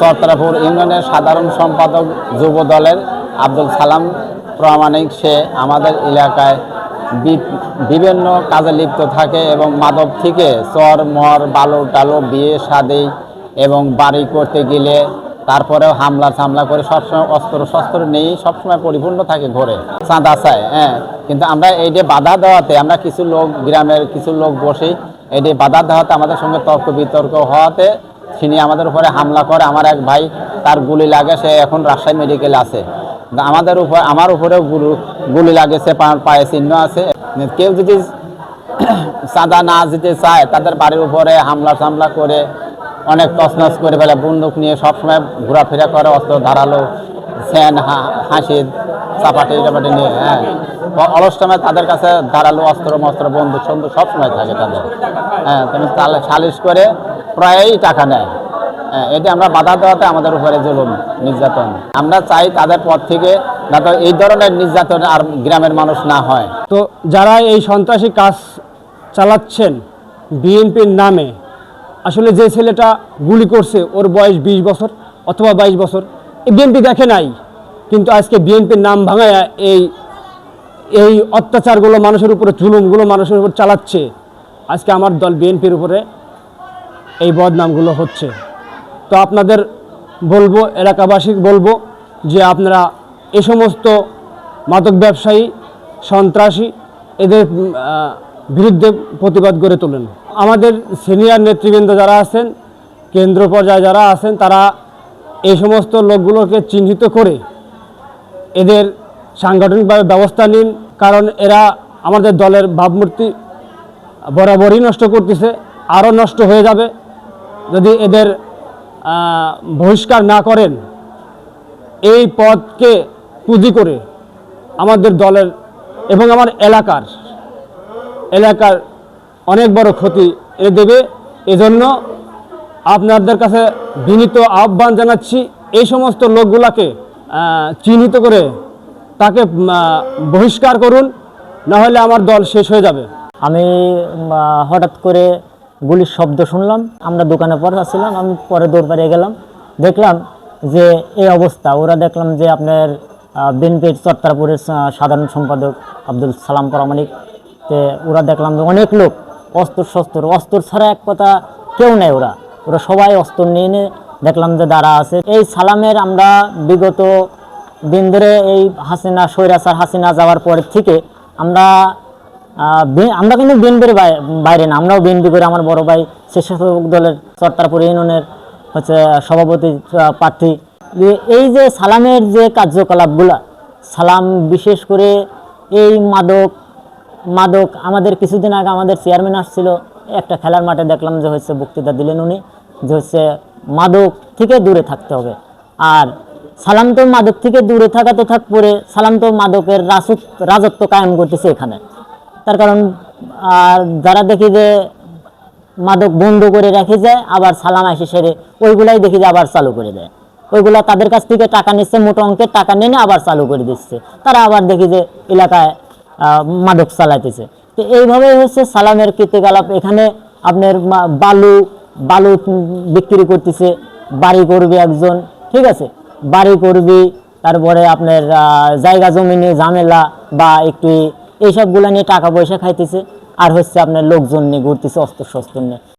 চরতারাপুর ইউনিয়নের সাধারণ সম্পাদক যুব দলের আব্দুল সালাম প্রামাণিক, সে আমাদের এলাকায় বিভিন্ন কাজে লিপ্ত থাকে এবং মাদক থেকে চর, মর, বালু, টালু, বিয়ে, শাদি এবং বাড়ি করতে গেলে তারপরেও হামলা সামলা করে সবসময় অস্ত্র শস্ত্র নেই সবসময় পরিপূর্ণ থাকে ঘরে। চাঁদা চায় হ্যাঁ কিন্তু আমরা এই যে বাধা দেওয়াতে আমরা কিছু লোক, গ্রামের কিছু লোক বসে এই যে বাধা দেওয়াতে আমাদের সঙ্গে তর্ক বিতর্ক হওয়াতে তিনি আমাদের উপরে হামলা করে। আমার এক ভাই, তার গুলি লাগে, সে এখন রাজশাহী মেডিকেল আছে। আমাদের উপর আমার উপরেও গুলি গুলি লাগেছে পায়ে চিহ্ন আছে। কেউ যদি চাঁদা না দিতে চায়, তাদের বাড়ির উপরে হামলা টামলা করে, অনেক তছনছ করে ফেলে, বন্দুক নিয়ে সবসময় ঘোরাফেরা করে, অস্ত্র, ধারালো ফ্যান হাসি, চাপাটি, টাপাটি নিয়ে হ্যাঁ। অলস সময় তাদের কাছে ধারালো অস্ত্র, মস্ত্র, বন্দুক, সন্দুক সবসময় থাকে তাদের। হ্যাঁ তুমি সালিশ করে প্রায়ই টাকা নেয়। হ্যাঁ, এটা আমরা বাধা দেওয়াতে আমাদের উপরে জুলুম নির্যাতন। আমরা চাই তাদের পর থেকে যাতে এই ধরনের নির্যাতন আর গ্রামের মানুষ না হয়। তো যারা এই সন্ত্রাসী কাজ চালাচ্ছেন বিএনপির নামে আসলে যে ছেলেটা গুলি করছে ওর বয়স বিশ বছর অথবা বাইশ বছর এই বিএনপি দেখে নাই। কিন্তু আজকে বিএনপির নাম ভাঙায় এই এই অত্যাচারগুলো মানুষের উপরে জুলুমগুলো মানুষের উপর চালাচ্ছে। আজকে আমার দল বিএনপির উপরে এই বদনামগুলো হচ্ছে। তো আপনাদের বলব এলাকাবাসী বলব, যে আপনারা এ সমস্ত মাদক ব্যবসায়ী, সন্ত্রাসী, এদের বিরুদ্ধে প্রতিবাদ গড়ে তোলেন। আমাদের সিনিয়র নেতৃবৃন্দ যারা আছেন, কেন্দ্র পর্যায়ে যারা আছেন, তারা এই সমস্ত লোকগুলোকে চিহ্নিত করে এদের সাংগঠনিকভাবে ব্যবস্থা নিন, কারণ এরা আমাদের দলের ভাবমূর্তি বরাবরই নষ্ট করতেছে, আরও নষ্ট হয়ে যাবে। যদি এদের বহিষ্কার না করেন, এই পদকে পুঁজি করে আমাদের দলের এবং আমার এলাকার এলাকার অনেক বড় ক্ষতি এনে দেবে। এজন্য আপনাদের কাছে বিনীত আহ্বান জানাচ্ছি, এই সমস্ত লোকগুলাকে চিহ্নিত করে তাকে বহিষ্কার করুন, নাহলে আমার দল শেষ হয়ে যাবে। আমি হঠাৎ করে গুলির শব্দ শুনলাম আমরা দোকানে পরে ছিলাম আমি পরে দৌড় গেলাম। দেখলাম যে এই অবস্থা ওরা দেখলাম যে আপনার বিএনপির চট্টারপুরের আহ, সাধারণ সম্পাদক আব্দুল সালাম পরামানিক তে ওরা দেখলাম যে অনেক লোক অস্ত্র শস্ত্র অস্ত্র ছাড়া এক কথা কেউ নেই ওরা। ওরা সবাই অস্ত্র নিয়ে নিয়ে দেখলাম যে দাঁড়া আছে। এই সালামের আমরা বিগত দিন ধরে এই হাসিনা স্বৈরাচার হাসিনা যাওয়ার পর থেকে আমরা আমরা কিন্তু বিএনপির বাইরে না, আমরাও বিএনপি করে আমার বড় ভাই স্বেচ্ছাসেবক দলের চট্টারপুর ইউনিয়নের হচ্ছে সভাপতি প্রার্থী। এই যে সালামের যে কার্যকলাপগুলা, সালাম বিশেষ করে এই মাদক মাদক, আমাদের কিছুদিন আগে আমাদের চেয়ারম্যান আসছিল, একটা খেলার মাঠে দেখলাম যে হচ্ছে বক্তৃতা দিলেন উনি, যে হচ্ছে মাদক থেকে দূরে থাকতে হবে। আর সালাম তো মাদক থেকে দূরে থাকা তো থাক পরে সালাম তো মাদকের রাজত্ব কায়েম করতেছে এখানে। তার কারণ, আর যারা দেখি যে মাদক বন্ধ করে রেখে যায়, আবার সালাম এসে সেরে, ওইগুলাই দেখি যে আবার চালু করে দেয়। ওইগুলা তাদের কাছ থেকে টাকা নিচ্ছে, মোটা অঙ্কের টাকা নিয়ে নিয়ে আবার চালু করে দিচ্ছে। তারা আবার দেখি যে এলাকায় মাদক চালাইতেছে। তো এইভাবেই হচ্ছে সালামের কীর্তিকলাপ। এখানে আপনার বালু বালু বিক্রি করতেছে, বাড়ি করবে একজন, ঠিক আছে? বাড়ি করবি, তারপরে আপনার জায়গা জমি নিয়ে ঝামেলা বা একটু এইসবগুলো নিয়ে টাকা পয়সা খাইতেছে। আর হচ্ছে আপনার লোকজন নিয়ে ঘুরতেছে অস্ত্র শস্ত্র নিয়ে।